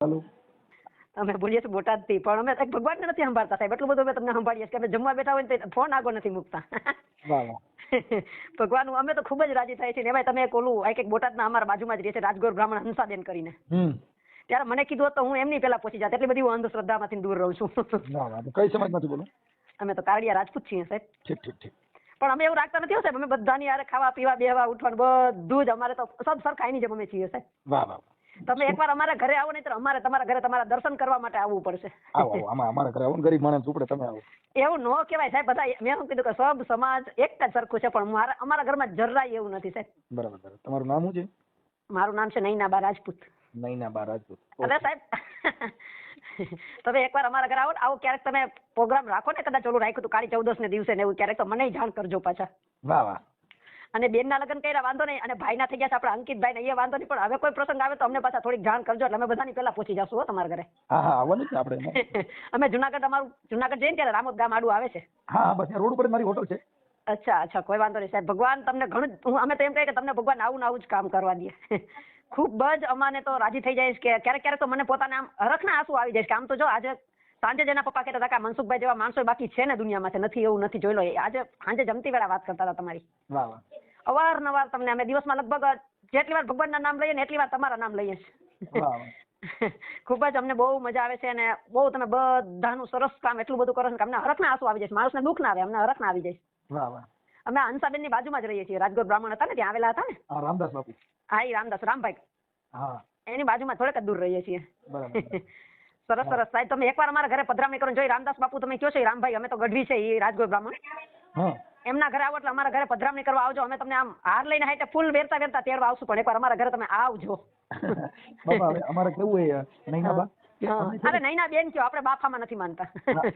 હાલો. અમે બોલીએ છીએ બોટાદથી પણ અમે ભગવાન ને નથી સંભાળતા સાહેબ. એટલું બધું અમે તમને સંભાળીએ છીએ કે અમે જમવા બેઠા હોય ને ફોન આગળ નથી મૂકતા. ભગવાન અમે તો ખૂબ જ રાજી થાય છે ને એમાંય તમે એક ઓલું એક બોટાદ ના અમારા બાજુમાં જ રહે છે રાજગોર બ્રાહ્મણ હંસાદેન કરીને. ત્યારે મને કીધું હોત તો હું એમની પેલા પહોંચી જાત એટલી બધી હું અંધશ્રદ્ધામાંથી દૂર રહું છું. કઈ સમાજમાંથી બોલો? અમે તો કારડિયા રાજપૂત છીએ સાહેબ. ઠીક ઠીક ઠીક. પણ અમે એવું રાખતા નથી સાહેબ. અમે બધાની યારે ખાવા પીવા બેહવા ઉઠવાનું બધું જ અમારે તો સબ સરખા એની જેમ અમે છીએ સાહેબ. વાહ વાહ. તમે એકવાર અમારા ઘરે આવો નહીં તો અમારે તમારા ઘરે તમારા દર્શન કરવા માટે આવવું પડશે. આવો આવો. આમાં અમારા ઘરે આવો ગરીબ માણસ ઉપડે તમે આવો. એવું નો કહેવાય સાહેબ બધા મેં શું કીધું કે સબ સમાજ એક જ સરખું છે પણ મારા અમારા ઘરમાં જરાય એવું નથી સાહેબ. બરાબર બરાબર. તમારું નામ શું છે? મારું નામ છે નૈનાબા રાજપૂત. નૈના બા રાજપૂત. અરે સાહેબ તમે એકવાર અમારા ઘરે આવો આવો ક્યારેક તમે પ્રોગ્રામ રાખો ને કદાચ ઓલું રાખ્યું હતું કાળી ચૌદસ ને દિવસે ને એવું ક્યારેક તો મને જાણ કરજો પાછા. વાહ વાહ. અને બેનના લગ્ન કર્યા વાંધો નહીં. અને ભાઈના થઈ ગયા છે આપણા અંકિતભાઈ ને એ વાંધો નહીં. પણ હવે કોઈ પ્રસંગ આવે તો અમને પાછા થોડીક જાણ કરજો. એટલે અમે બધાની પહેલા પહોંચી જશું હો તમારા ઘરે. હા હા આવવાનું જ આપણે અમે જુનાગઢ અમારું જુનાગઢ જઈને ત્યારે રામોદ ગામ આડું આવે છે. હા બસ રોડ ઉપર મારી હોટલ છે. અચ્છા અચ્છા કોઈ વાંધો નહીં. સાહેબ ભગવાન તમને ઘણું અમે તો એમ કહીએ કે તમને ભગવાન આવું ને આવું જ કામ કરવા દે. ખૂબ જ અમાને તો રાજી થઈ જાય કે ક્યારેક ક્યારેક તો મને પોતાને આમ હરખના આંસુ આવી જાય કે આમ તો જો આજે સાંજે જેના પપ્પા કહેતા હતા કે મનસુખભાઈ જેવા માણસો બાકી છે ને દુનિયામાં નથી એવું નથી જોઈ લો. આજે સાંજે જમતી વેળા વાત કરતા હતા તમારી. વાહ વાહ. અવારનવાર તમને અમે દિવસમાં લગભગ જેટલી વાર ભગવાનના નામ લઈએ ને એટલી વાર તમારા નામ લઈએ છીએ. ખૂબ જ અમને બહુ મજા આવે છે અને બહુ તમે બધાનું સરસ કામ એટલું બધું કરો છો કે અમને હરખના આંસુ આવી જાય માણસને દુઃખ ના આવે અમને હરખના આવી જાય છે. વાહ વાહ. અમે હંસાબેનની બાજુમાં જ રહીએ છીએ રાજગોર બ્રાહ્મણ હતા ને ત્યાં આવેલા હતા ને? રામદાસ બાપુ. હા એ રામદાસ રામભાઈ. હા. એની બાજુમાં થોડેક દૂર રહીએ છીએ. સરસ સરસ. સાહેબ તમે એકવાર અમારા ઘરે પધરામણી કરો જોઈ રામદાસ બાપુ તમે કયો છો? રામભાઈ અમે તો ગઢવી છે એ રાજગોર બ્રાહ્મણ. એમના ઘરે આવો એટલે અમારા ઘરે પધરામણી કરવા આવજો. અમે તમને આમ હાર લઈને હાઈટે ફૂલ વેરતા વેરતા તેડવા આવશું પણ એકવાર અમારા ઘરે તમે આવજો. હવે અમારે કેવું હોય નૈના બા? કે હા. અમે છે ને અરે નૈના બેન કયો? આપણે બાફામાં નથી માનતા.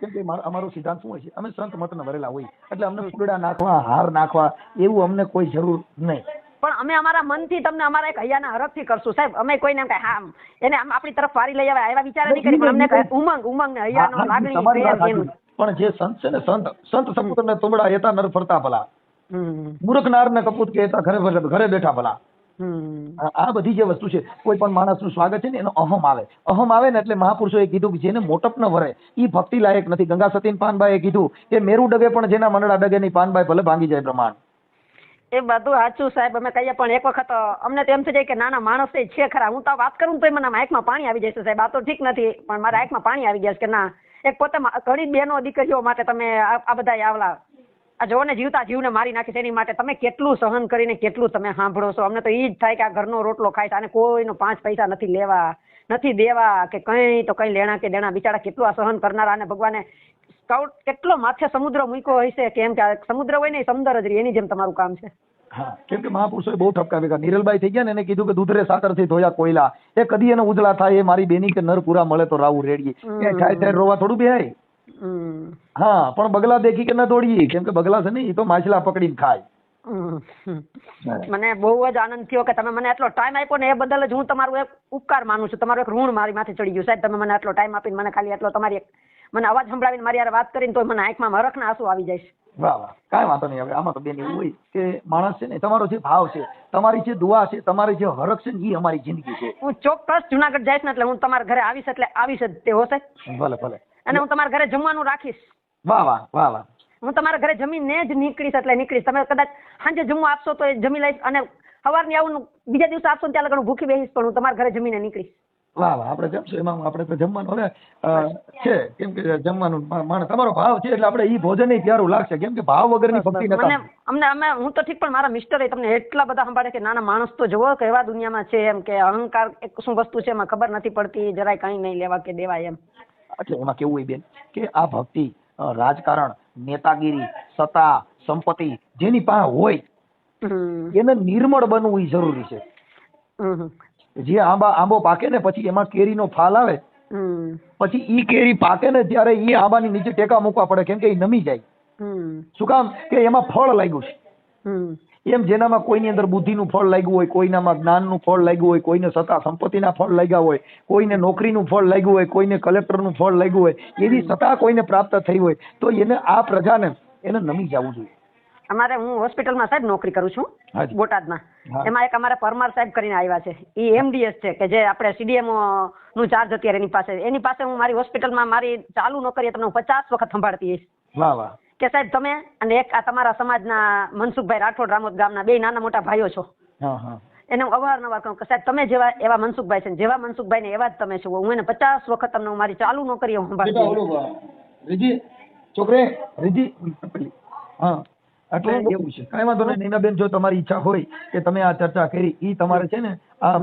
કેમ કે અમારો સિદ્ધાંત શું હોય છે? અમે સંત મતના ભરેલા હોય. એટલે અમને ફૂલડા નાખવા હાર નાખવા એવું અમને કોઈ જરૂર નહીં. પણ અમે અમારા મનથી તમને અમારા એક હૈયાના હરખથી કરશું. સાહેબ અમે કોઈને એમ કઈ હા એને આમ આપણી તરફ વારી લઈ આવે એવા વિચાર નહીં કરી પણ અમને ઉમંગ ઉમંગ ને હૈયાનો લાગણી પણ જે સંત છે ને સંત સંત સંપૂર્ણ ને તુમડા એતા નર ફરતા ભલા. મૂર્ખ નાર ને કપૂત કે એતા ઘરે ઘરે- બેઠા ભલા. આ આ બધી જે વસ્તુ છે કોઈ પણ માણસનું સ્વાગત છે ને એનો અહમ આવે. અહમ આવે ને એટલે મહાપુરુષોએ કીધું કે જેને મોટપ ન વરે એ ભક્તિ લાયક નથી. ગંગા સતીન પાનબાઈએ કીધું કે મેરુ ડગે પણ જેના મંડળા ડગે નહીં પાનબાઈ ભલે ભાંગી જાય પ્રમાણ એ બધું સાચું સાહેબ, અમે કહીએ પણ એક વખત અમને તો એમ થઈ જાય કે નાના માણસ છે ખરા. હું તો વાત કરું ને મને આંખમાં પાણી આવી જશે સાહેબ. આ તો ઠીક નથી, પણ મારા આંખમાં પાણી આવી ગયા કે ના. એક પોતે ઘણી બહેનો દીકરીઓ માટે તમે આ બધા આવલા. આ જોવો ને, જીવતા જીવને મારી નાખી તેની માટે તમે કેટલું સહન કરીને કેટલું તમે સાંભળો છો? અમને તો એ જ થાય કે આ ઘરનો રોટલો ખાય છે અને કોઈનો પાંચ પૈસા નથી લેવા, નથી દેવા કે કંઈ તો કંઈ લેણા કે દેણા. બિચારા કેટલું આ સહન કરનારા અને ભગવાને સ્કાઉટ કેટલો માથે સમુદ્ર મૂક્યો હશે કેમ કે સમુદ્ર હોય ને સમુદ્ર જ રહે એની જેમ તમારું કામ છે. હા કેમ કે મહાપુરુષોએ બહુ ઠપકા ભેગા નિરલબાઈ થઈ ગયા ને એને કીધું કે દૂધરે સાકરથી ધોયા કોયલા. એ કદી એને ઉજળા થાય એ મારી બેની કે નર પૂરા મળે તો રાવું રેડીએ. એ થાય થાય રોવા થોડું બેહાય. હા પણ બગલા દેખી કે ન દોડીએ? કેમ કે બગલા છે ને એ તો માછલા પકડીને ખાય. મને બહુ જ આનંદ થયો કે તમે મને એટલો ટાઈમ આપ્યો ને એ બદલ જ હું તમારું એક ઉપકાર માનું છું. તમારું એક ઋણ મારી માથે ચડી ગયું. સાહેબ તમે મને આટલો ટાઈમ આપીને મને ખાલી આટલો તમારી મને અવાજ સંભળાવીને મારી યાર વાત કરીને તો મને આંખમાં હરખના આંસુ આવી જાય વાહ વાહ. કાંઈ વાંધો નહીં હવે. આમાં તો બેન એવું હોય કે માણસ છે ને તમારો જે ભાવ છે તમારી જે દુઆ છે તમારી જે હરખ છે ને એ અમારી જિંદગી છે. હું ચોક્કસ જુનાગઢ જઈશ ને એટલે હું તમારા ઘરે આવીશ એટલે આવીશ જ તે હશે ભલે ભલે. અને હું તમારા ઘરે જમવાનું રાખીશ. વાહ વાહ વાહ વાહ. હું તમારા ઘરે જમીને જ નીકળીશ એટલે નીકળીશ. તમે કદાચ સાંજે જમવા આપશો તો એ જમી લઈશ અને સવારની આવું બીજા દિવસે આપશો ત્યાં લગન હું ભૂખી બેસીશ પણ હું તમારા ઘરે જમીને નીકળીશ. વાહ વાહ આપણે જમશું. એમાં આપણે તો જમવાનું હવે છે. કેમ કે જમવાનું મા- માણસ તમારો ભાવ છે એટલે આપણે ઈ ભોજન પ્યારું લાગશે. કેમ કે ભાવ વગરની ભક્તિ નથી અમને અમે હું તો ઠીક પણ મારા મિસ્ટરે તમને એટલા બધા સંભાળે કે નાના માણસ તો જુઓ કે એવા દુનિયામાં છે એમ કે અહંકાર એક શું વસ્તુ છે એમાં ખબર નથી પડતી જરાય કઈ નહીં લેવા કે દેવાય એમ. એટલે એમાં કેવું હોય બેન? કે આ ભક્તિ રાજકારણ નેતાગીરી સત્તા સંપત્તિ જેની પાસે હોય એને નિર્મળ બનવું એ જરૂરી છે. જે આંબા આંબો પાકે ને પછી એમાં કેરીનો ફાલ આવે પછી ઈ કેરી પાકે ને ત્યારે ઈ આંબાની નીચે ટેકા મૂકવા પડે કેમ કે એ નમી જાય. શું કામ? કે એમાં ફળ લાગ્યું છે. એમ જેનામાં કોઈની અંદર બુદ્ધિનું ફળ લાગ્યું હોય કોઈનામાં જ્ઞાનનું ફળ લાગ્યું હોય કોઈને સત્તા સંપત્તિના ફળ લાગ્યા હોય કોઈને નોકરીનું ફળ લાગ્યું હોય કોઈને કલેક્ટરનું ફળ લાગ્યું હોય એવી સત્તા કોઈને પ્રાપ્ત થઈ હોય તો એને આ પ્રજાને એને નમી જવું જોઈએ. અમારે હું હોસ્પિટલમાં સાહેબ નોકરી કરું છું. બોટાદમાં. એમાં એક અમારા પરમાર સાહેબ કરીને આવ્યા છે. એ એમડીએસ છે કે જે આપણે સીડીએમઓ નું ચાર્જ અત્યારે એની પાસે એની પાસે હું મારી હોસ્પિટલમાં મારી ચાલુ નોકરી તમને પચાસ વખત સંભાળતી વાહ. કે સાહેબ તમે અને એક આ તમારા સમાજના મનસુખભાઈ રાઠોડ રામોદ ગામના બે નાના મોટા ભાઈઓ છો. એને હું અવારનવાર કહું કે સાહેબ તમે જેવા એવા મનસુખભાઈ છે જેવા મનસુખભાઈ ને એવા જ તમે છો. હું એને પચાસ વખત તમને મારી ચાલુ નોકરી રીજી છોકરે રીજી હા એટલે એવું છે. કઈ વાંધો નહીં નીનાબેન જો તમારી ઈચ્છા હોય કે તમે આ ચર્ચા કરી ઈ તમારે છે ને આ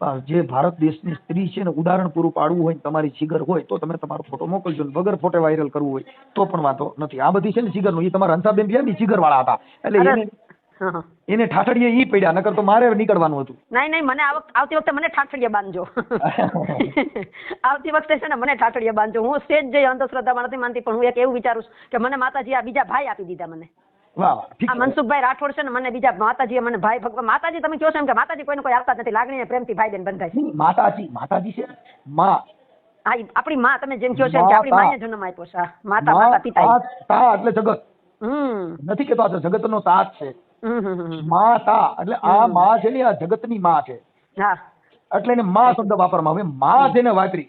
જે ભારત દેશની સ્ત્રી છે ને ઉદાહરણ પૂરું પાડવું હોય તમારી જીગર હોય તો તમે તમારો ફોટો મોકલજો ને વગર ફોટો વાયરલ કરવું હોય તો પણ વાંધો નથી. આ બધી છે ને જીગરનું એ તમારા હંસાબેન રહ્યા ને જીગર વાળા હતા. એટલે એને ઠાઠડીએ ઈ પડ્યા નકર તો મારે નીકળવાનું હતું. નહીં નહીં મને આવતી વખતે મને ઠાઠડીએ બાંધજો. આવતી વખતે છે ને મને ઠાઠડીએ બાંધજો. હું સેજ જઈ અંધશ્રદ્ધામાં નથી માનતી પણ હું એક એવું વિચારું છું કે મને માતાજી આ બીજા ભાઈ આપી દીધા મને. વાહ આ મનસુખભાઈ રાઠોડ છે ને મને બીજા માતાજીએ મને ભાઈ ભગવાન માતાજી તમે કહો છો એમ કે માતાજી કોઈને કોઈ આપતા નથી લાગણી અને પ્રેમથી ભાઈ બેન બંધાય છે. માતાજી માતાજી છે માં. હા આપણી માં તમે જેમ કહો છો કે આપણી માએ જન્મ આપ્યો છે. માતા માતા પિતા તા તા એટલે જગત. હમ. નથી કેતો આ જગતનો તાત છે. એટલે આ માં છે ને આ જગતની માં છે. હા. એટલે એને માં શબ્દ વાપરવામાં આવે. માં જેને વાપરી.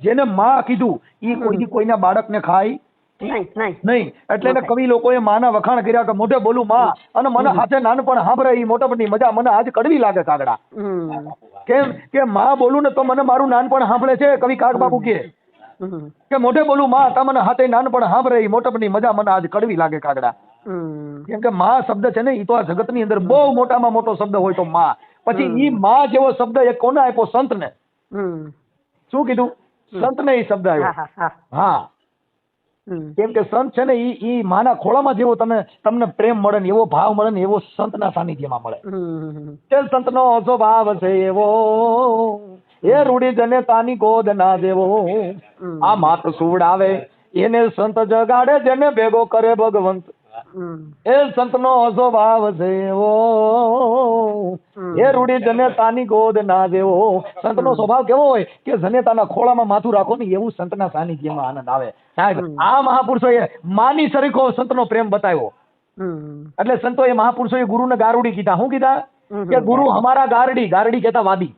જેને માં કીધું એ કોઈ દી કોઈના બાળકને ખાય નહીં એટલે એને કવિ લોકોએ માના વખાણ કર્યા કે મોઢે બોલું માં. અને મને હાથે નાનપણ સાંભળે એ મોટાપણની મજા મને આજ કડવી લાગે કાગડા. કેમ કે માં બોલું ને તો મને મારું નાનપણ સાંભળે છે કવિ કાગ બાબુ કે. કે મોઢે બોલું માં તા હાથે નાનપણ સાંભળે ઈ મોટાપણની મજા મને આજ કડવી લાગે કાગડા. કેમ કે માં શબ્દ છે ને એ તો આ જગતની અંદર બહુ મોટામાં મોટો શબ્દ હોય તો માં. પછી ઈ માં જેવો શબ્દ એ કોને આપ્યો? સંતને. ને શું કીધું? સંતને એ શબ્દ આવ્યો હા. કેમ કે સંત છે ને ઈ ઈ માના ખોળામાં જેવો તમે તમને પ્રેમ મળે ને એવો ભાવ મળે ને એવો સંતના સાનિધ્યમાં મળે. તે સંતનો ભાવ છે એવો. એ રૂડી જને તાની ગોદ ના દેવો. આ માત સુવડાવે એને સંત જગાડે જેને ભેગો કરે ભગવંત. એ સંતનો સ્વભાવ છે એવો. એ રૂડી જનેતાની ગોદ ના દેવો સંતનો સ્વભાવ કેવો હોય કે જનેતાના ખોળામાં માથું રાખો ને એવું સંતના સાનિધ્યમાં આનંદ આવે. સાહેબ આ મહાપુરુષોએ માની સરીખો સંતનો પ્રેમ બતાવ્યો. એટલે એટલે એ મહાપુરુષોએ ગુરુને ગારુડી કીધા. શું કીધા? કે ગુરુ હમારા ગારડી ગારડી કહેતા વાદી.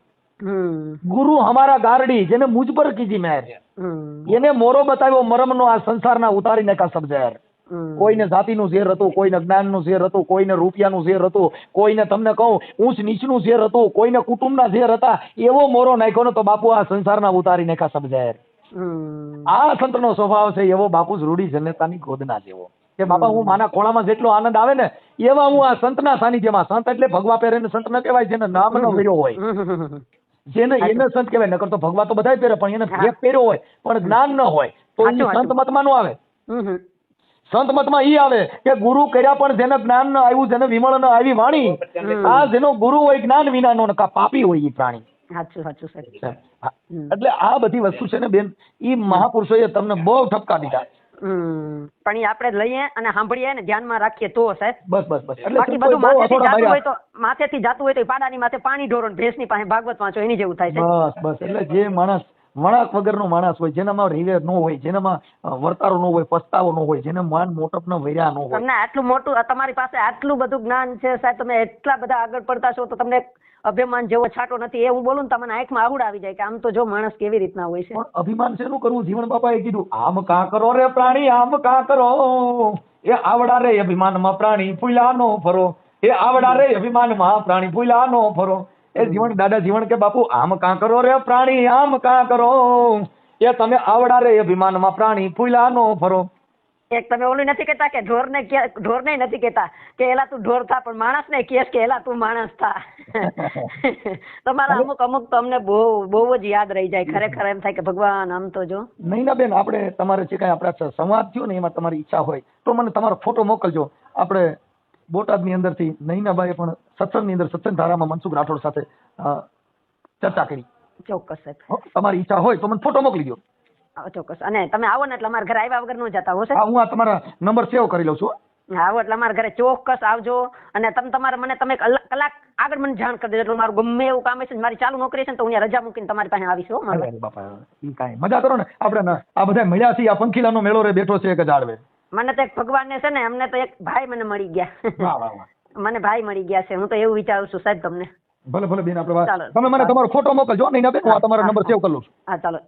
ગુરુ હમારા ગારડી જેને મુજ પર કીધી મેર એને મોરો બતાવ્યો મરમનો આ સંસારના ઉતારીને કા સબજેર હમ. કોઈને જાતિનું ઝેર હતું કોઈને જ્ઞાનનું ઝેર હતું કોઈને રૂપિયાનું ઝેર હતું કોઈને તમને કહું ઊંચ નીચનું ઝેર હતું કોઈને કુટુંબના ઝેર હતા એવો મોરો નાખ્યો ને તો બાપુ આ સંસારના ઉતારી નાખા સબ આ સંતનો સ્વભાવ છે એવો બાપુ જ રૂઢી જનતાની ગોદના જેવો કે બાપા હું માના ખોળામાં જેટલો આનંદ આવે ને એવા હું આ સંતના સાનિધ્યમાં સંત એટલે ભગવા પહેરે સંત ન કહેવાય જેને નામ નો પહેર્યો હોય. જેને એને સંત કહેવાય નકર તો ભગવા તો બધાય પહેરે પણ એને. ભેગ પહેર્યો હોય પણ જ્ઞાન ન હોય તો ઈ સંત મતમાં નો આવે. સંત મતમાં ઈ આવે કે ગુરુ કર્યા પણ જેને જ્ઞાન ન આવ્યું જેને વિમળ ન આવી વાણી આ જેનો ગુરુ હોય જ્ઞાન વિનાનો નો પાપી હોય ઈ પ્રાણી. સાચું સાચું સાચું. એટલે આ બધી વસ્તુ છે ને બેન ઈ મહાપુરુષોએ તમને બહુ ઠપકા દીધા. પણ એ આપણે લઈએ અને સાંભળીએ ને ધ્યાનમાં રાખીએ તો સાહેબ. બસ બસ બસ. બાકી બધું માથેથી જાતું હોય તો માથેથી જાતું હોય તો પાડાની માથે પાણી ઢોરો ભેંસની પાસે ભાગવત વાંચો એની જેવું થાય છે બસ બસ. એટલે જે માણસ વણાક વગરનો માણસ હોય જેનામાં રીવે ન હોય જેનામાં વર્તારો ન હોય પસ્તાવો ન હોય જેને માન મોટપ ન વૈરા ન હોય. તમને આટલું મોટું તમારી પાસે આટલું બધું જ્ઞાન છે સાહેબ તમે એટલા બધા આગળ પડતા છો તો તમને અભિમાન જેવો છાટો નથી. એ હું બોલું ને તમને આંખમાં આવડ આવી જાય કે આમ તો જો માણસ કેવી રીતના હોય છે. અભિમાન શેનું કરવું? જીવન બાપાએ કીધું આમ કા કરો રે પ્રાણી આમ કા કરો. એ આવડા રે અભિમાનમાં પ્રાણી ફૂલાનો ફરો. એ આવડા રે અભિમાનમાં પ્રાણી ફૂલાનો ફરો. એ જીવણ દાદા જીવણ કે બાપુ આમ કાં કરો રે પ્રાણી આમ કાં કરો? એ તમે આવડા રે અભિમાનમાં પ્રાણી ફૂલાનો ફરો એક તમે ઓલું નથી કહેતા કે ઢોરને ઢોર ને નથી કહેતા કે એલા તું ઢોર થા પણ માણસને કેસ કે એલા તું માણસ થા. તમારા અમુક અમુક તમને બહુ બહુ જ યાદ રહી જાય. ખરેખર એમ થાય કે ભગવાન આમ તો જો. નૈના બેન આપણે તમારે જે કાંઈ આપણા સંવાદ થયો ને એમાં તમારી ઈચ્છા હોય તો મને તમારો ફોટો મોકલજો. આપણે બોટાદની અંદરથી નૈનાબાઈએ પણ સત્સંગની અંદર સત્સંગ ધારામાં મનસુખ રાઠોડ સાથે ચર્ચા કરી. ચોક્કસ તમારી ઈચ્છા હોય તો મને ફોટો મોકલી દો ચોક્કસ. અને તમે આવો ને એટલે અમારા ઘરે આવ્યા વગર ન જતા હો હું આ તમારા નંબર સેવ કરી લઉં છું આવો એટલે અમારા ઘરે ચોક્કસ આવજો. અને તમે તમારે મને તમે કલા- કલાક આગળ મને જાણ કરી દેજો. એટલે મારું ગમે એવું કામ છે મારી ચાલુ નોકરી છે ને તો હું રજા મૂકીને તમારી પાસે આવીશ હો બાપા કાંઈ. મજા કરો ને. આપણે આ બધા મળ્યા છીએ આ પંખીલાનો મેળો રે બેઠો છે એક ઝાડવે મને તો એક ભગવાનને છે ને અમને તો એક ભાઈ મને મળી ગયા. મને ભાઈ મળી ગયા છે હું તો એવું વિચારું છું સાહેબ તમને. ભલે ભલે બેન આપણે. તમે મને તમારો ફોટો મોકલજો નહીં બેન હું તમારો નંબર સેવ કરી લઉં છું. હા ચાલો.